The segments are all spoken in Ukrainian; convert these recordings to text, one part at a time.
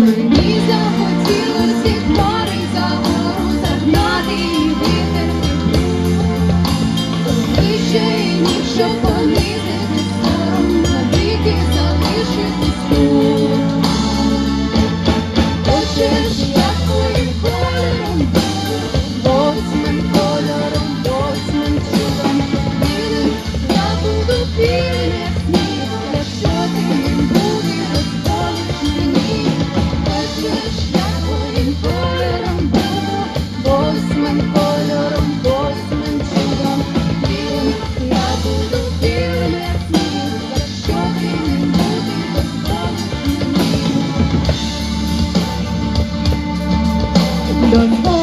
Мені захотілося хмари за гору загнати вітер, вище ніж. don't know.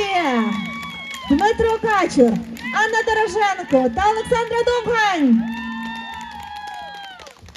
Оплески! Дмитро Качур, Анна Дороженко та Олександра Довгань.